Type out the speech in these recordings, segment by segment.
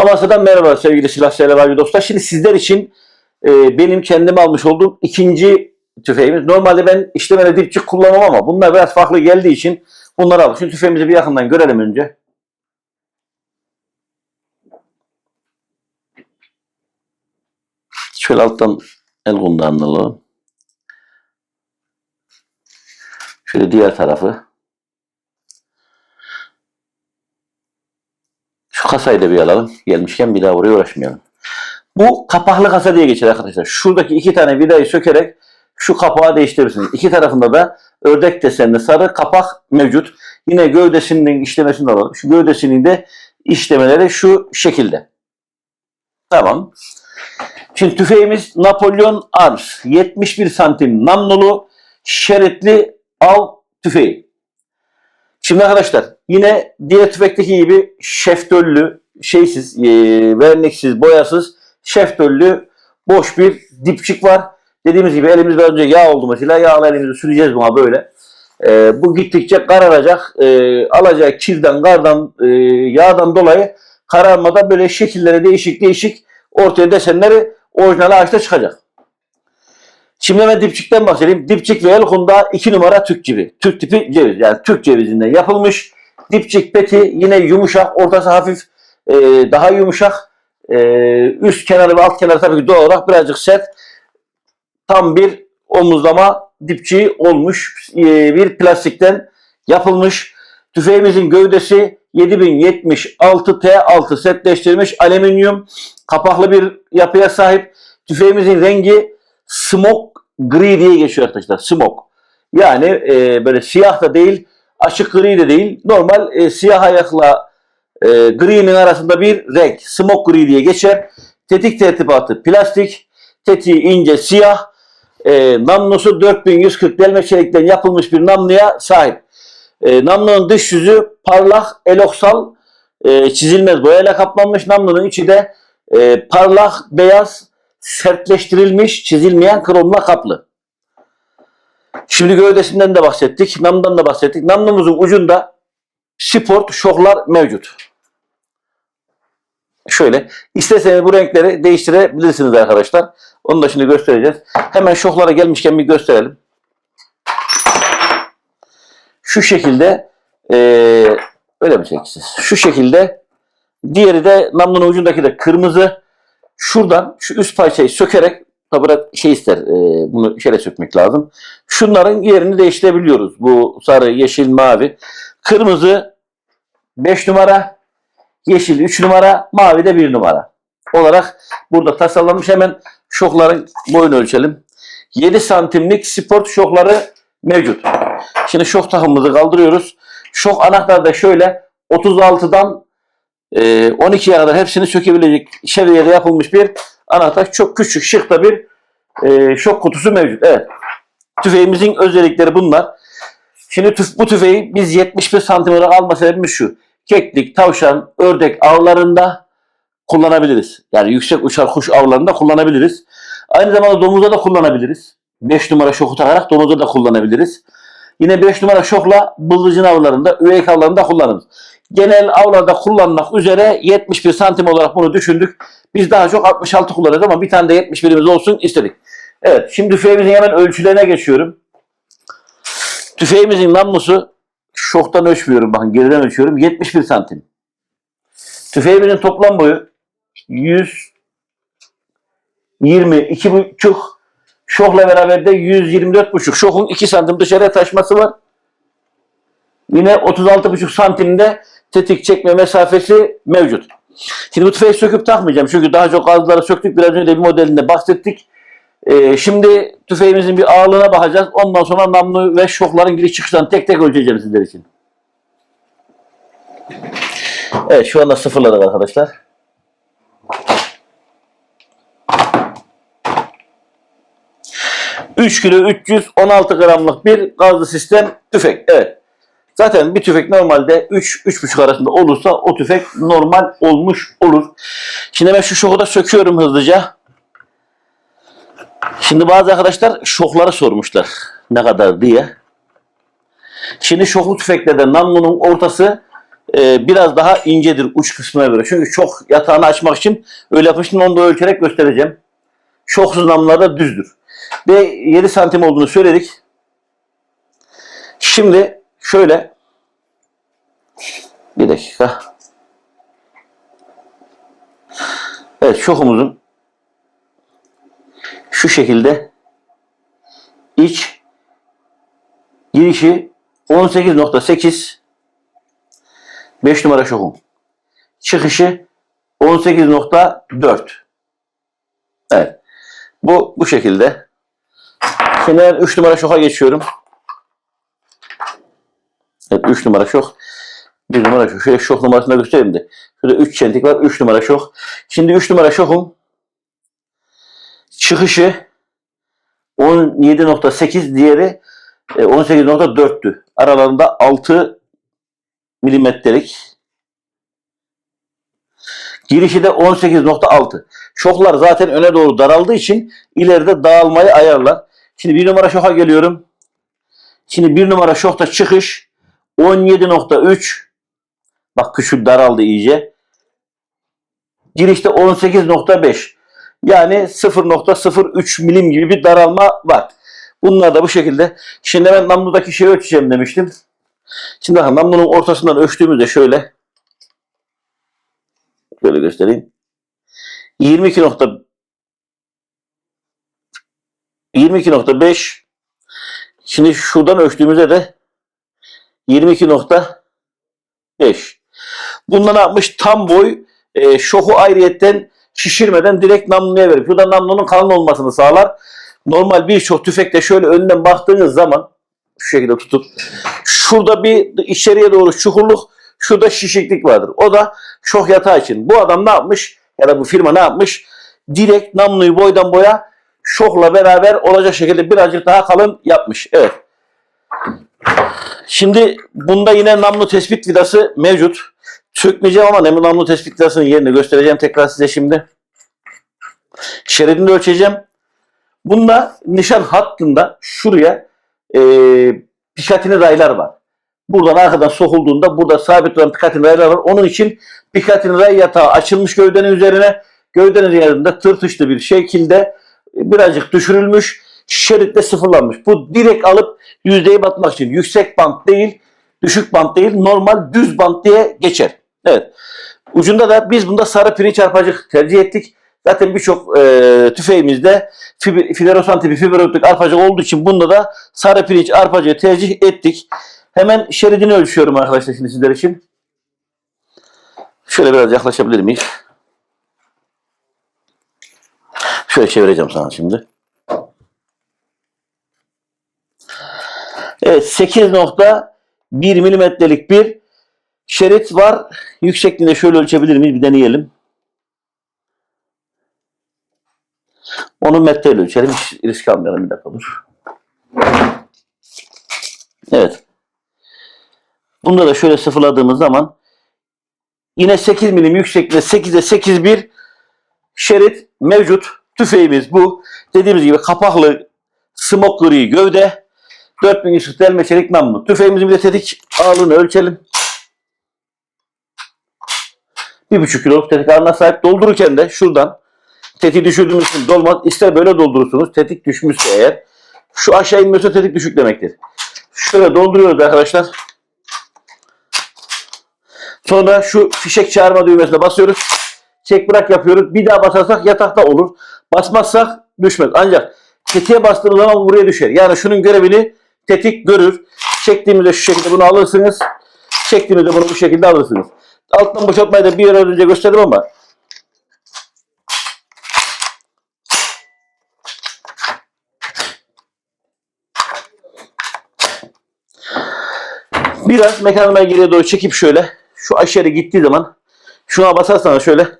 Amasya'dan merhaba sevgili silah sever dostlar. Şimdi sizler için e, benim kendim almış olduğum ikinci tüfeğimiz. Normalde ben işlemede dipçik kullanmam ama bunlar biraz farklı geldiği için bunları aldım. Şimdi tüfeğimizi bir yakından görelim önce. Şöyle alttan el kundağını alalım. Şöyle diğer tarafı. Şu kasayı da bir alalım. Gelmişken bir daha buraya uğraşmayalım. Bu kapaklı kasa diye geçer arkadaşlar. Şuradaki iki tane vidayı sökerek şu kapağı değiştirirsiniz. İki tarafında da ördek desenli sarı kapak mevcut. Yine gövdesinin işlemesini alalım. Şu gövdesinin de işlemeleri şu şekilde. Tamam. Şimdi tüfeğimiz Napolyon Arms. 71 santim namlulu şeritli av tüfeği. Şimdi arkadaşlar yine diğer tüfekteki gibi şeftöllü, şeysiz, e, verniksiz, boyasız, şeftöllü boş bir dipçik var. Dediğimiz gibi elimizde önce yağ oldu mesela. Yağla elimizi süreceğiz buna böyle. E, bu gittikçe kararacak. E, alacak kirden, kardan, e, yağdan dolayı kararmada böyle şekillere değişik değişik ortaya desenleri orijinal ağaçta çıkacak. Şimdi hemen dipçikten bahsedeyim. Dipçik ve el kunda 2 numara Türk cevizi. Türk tipi ceviz. Yani Türk cevizinden yapılmış. Dipçik peti yine yumuşak. Ortası hafif e, daha yumuşak. E, üst kenarı ve alt kenarı tabii ki doğal olarak birazcık sert. Tam bir omuzlama dipçiği olmuş. E, bir plastikten yapılmış. Tüfeğimizin gövdesi 7076 T6 setleştirilmiş alüminyum kapaklı bir yapıya sahip. Tüfeğimizin rengi smoke gri diye geçiyor arkadaşlar. Smoke. Yani e, böyle siyah da değil, açık gri de değil. Normal e, siyah ayakla e, gri'nin arasında bir renk. Smoke gri diye geçer. Tetik tertibatı plastik. Tetiği ince siyah. E, namlusu 4140 delme çelikten yapılmış bir namluya sahip. E, namlunun dış yüzü parlak, eloksal, e, çizilmez boyayla kaplanmış. Namlunun içi de e, parlak, beyaz, sertleştirilmiş, çizilmeyen kromla kaplı. Şimdi gövdesinden de bahsettik, namdan da bahsettik. Namlumuzun ucunda sport şoklar mevcut. Şöyle, isterseniz bu renkleri değiştirebilirsiniz arkadaşlar. Onu da şimdi göstereceğiz. Hemen şoklara gelmişken bir gösterelim. Şu şekilde, eee öyle mi çekeceğiz? Şu şekilde, diğeri de namlunun ucundaki de kırmızı, şuradan şu üst parçayı sökerek tabi burada şey ister e, bunu şöyle sökmek lazım. Şunların yerini değiştirebiliyoruz. Bu sarı, yeşil, mavi. Kırmızı 5 numara, yeşil 3 numara, mavi de 1 numara olarak burada tasarlanmış. Hemen şokların boyunu ölçelim. 7 santimlik sport şokları mevcut. Şimdi şok takımımızı kaldırıyoruz. Şok anahtarı da şöyle 36'dan e, 12'ye kadar hepsini sökebilecek seviyede yapılmış bir anahtar. Çok küçük, şık da bir e, şok kutusu mevcut. Evet. Tüfeğimizin özellikleri bunlar. Şimdi tüf, bu tüfeği biz 71 santim olarak alma sebebimiz şu. Keklik, tavşan, ördek avlarında kullanabiliriz. Yani yüksek uçar kuş avlarında kullanabiliriz. Aynı zamanda domuzda da kullanabiliriz. 5 numara şoku takarak domuzda da kullanabiliriz. Yine 5 numara şokla bıldırcın avlarında, üveyik avlarında kullanırız. Genel avlarda kullanmak üzere 71 santim olarak bunu düşündük. Biz daha çok 66 kullanıyoruz ama bir tane de 71'imiz olsun istedik. Evet şimdi tüfeğimizin hemen ölçülerine geçiyorum. Tüfeğimizin namlusu şoktan ölçmüyorum bakın geriden ölçüyorum 71 santim. Tüfeğimizin toplam boyu 122 buçuk şokla beraber de 124 buçuk. Şokun 2 santim dışarıya taşması var. Yine 36,5 santimde tetik çekme mesafesi mevcut. Şimdi bu tüfeği söküp takmayacağım. Çünkü daha çok ağızları söktük. Biraz önce bir modelinde bahsettik. Ee, şimdi tüfeğimizin bir ağırlığına bakacağız. Ondan sonra namlu ve şokların giriş çıkışlarını tek tek ölçeceğim sizler için. Evet şu anda sıfırladık arkadaşlar. ...3 kilo 316 gramlık bir gazlı sistem tüfek. Evet. Zaten bir tüfek normalde 3-3,5 arasında olursa o tüfek normal olmuş olur. Şimdi ben şu şoku da söküyorum hızlıca. Şimdi bazı arkadaşlar şokları sormuşlar ne kadar diye. Şimdi şoklu tüfeklerde namlunun ortası e, biraz daha incedir uç kısmına göre. Çünkü çok yatağını açmak için öyle yapmıştım onu da ölçerek göstereceğim. Şoksuz namlular da düzdür. Ve 7 santim olduğunu söyledik. Şimdi şöyle bir dakika. Evet şokumuzun şu şekilde iç girişi 18.8 5 numara şokum. Çıkışı 18.4 Evet. Bu bu şekilde. Şimdi ben 3 numara şoka geçiyorum. Evet 3 numara şok. 1 numara şok. Şöyle şok numarasını göstereyim de. Şurada 3 çentik var. 3 numara şok. Şimdi 3 numara şokum. Çıkışı 17.8 diğeri e, 18.4'tü. Aralarında 6 milimetrelik. Girişi de 18.6. Şoklar zaten öne doğru daraldığı için ileride dağılmayı ayarlar. Şimdi bir numara şoka geliyorum. Şimdi bir numara şokta çıkış 17.3. Bak küçük daraldı iyice. Girişte 18.5. Yani 0.03 milim gibi bir daralma var. Bunlar da bu şekilde. Şimdi ben namludaki şeyi ölçeceğim demiştim. Şimdi bakın namlunun ortasından ölçtüğümüzde şöyle. Böyle göstereyim. 22 nokta 22.5 Şimdi şuradan ölçtüğümüzde de 22.5 Bunda yapmış? Tam boy e, şoku ayrıyetten şişirmeden direkt namluya verip bu da namlunun kalın olmasını sağlar. Normal bir şok tüfekte şöyle önden baktığınız zaman şu şekilde tutup şurada bir içeriye doğru çukurluk şurada şişiklik vardır. O da şok yatağı için. Bu adam ne yapmış? Ya da bu firma ne yapmış? Direkt namluyu boydan boya şokla beraber olacak şekilde birazcık daha kalın yapmış. Evet. Şimdi bunda yine namlu tespit vidası mevcut. Sökmeyeceğim ama namlu, namlu tespit vidasının yerini göstereceğim tekrar size şimdi. Şeridini ölçeceğim. Bunda nişan hattında şuraya e, Picatinny raylar var. Buradan arkadan sokulduğunda burada sabit olan Picatinny raylar var. Onun için Picatinny ray yatağı açılmış gövdenin üzerine. Gövdenin üzerinde tırtışlı bir şekilde birazcık düşürülmüş. Şeritle sıfırlanmış. Bu direkt alıp yüzdeye batmak için. Yüksek bant değil, düşük bant değil, normal düz bant diye geçer. Evet. Ucunda da biz bunda sarı pirinç arpacık tercih ettik. Zaten birçok e, tüfeğimizde fiber, floresan tipi fiber optik arpacık olduğu için bunda da sarı pirinç arpacığı tercih ettik. Hemen şeridini ölçüyorum arkadaşlar şimdi sizler için. Şöyle biraz yaklaşabilir miyiz? Şöyle çevireceğim sana şimdi. Evet 8.1 milimetrelik bir şerit var. Yüksekliğini şöyle ölçebilir miyiz? Bir deneyelim. Onu metreyle ölçelim. Hiç risk almayalım bir dakika dur. Evet. Bunda da şöyle sıfırladığımız zaman yine 8 milim yüksekliğinde 8'e 8 bir şerit mevcut. Tüfeğimiz bu. Dediğimiz gibi kapaklı smoke gri gövde. 4000 ışık delme çelik namlu. Tüfeğimizin bir de tetik ağırlığını ölçelim. 1,5 kiloluk tetik ağırlığına sahip. Doldururken de şuradan tetik düşürdüğümüz için dolmaz. İster böyle doldurursunuz. Tetik düşmüşse eğer. Şu aşağı inmiyorsa tetik düşük demektir. Şöyle dolduruyoruz arkadaşlar. Sonra şu fişek çağırma düğmesine basıyoruz. Çek bırak yapıyoruz. Bir daha basarsak yatakta olur. Basmazsak düşmez. Ancak tetiğe bastığımız zaman buraya düşer. Yani şunun görevini tetik görür. Çektiğimizde şu şekilde bunu alırsınız. Çektiğimizde bunu bu şekilde alırsınız. Alttan boşaltmayı da bir yer önce gösterdim ama biraz mekanizmayı geriye doğru çekip şöyle şu aşağı gittiği zaman şuna basarsanız şöyle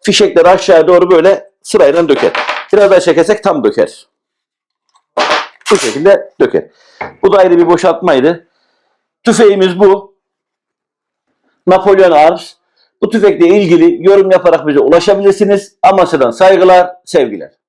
fişekleri aşağıya doğru böyle sırayla döker. Biraz daha çekersek tam döker. Bu şekilde döker. Bu da ayrı bir boşaltmaydı. Tüfeğimiz bu. Napolyon Arms. Bu tüfekle ilgili yorum yaparak bize ulaşabilirsiniz. Amasya'dan saygılar, sevgiler.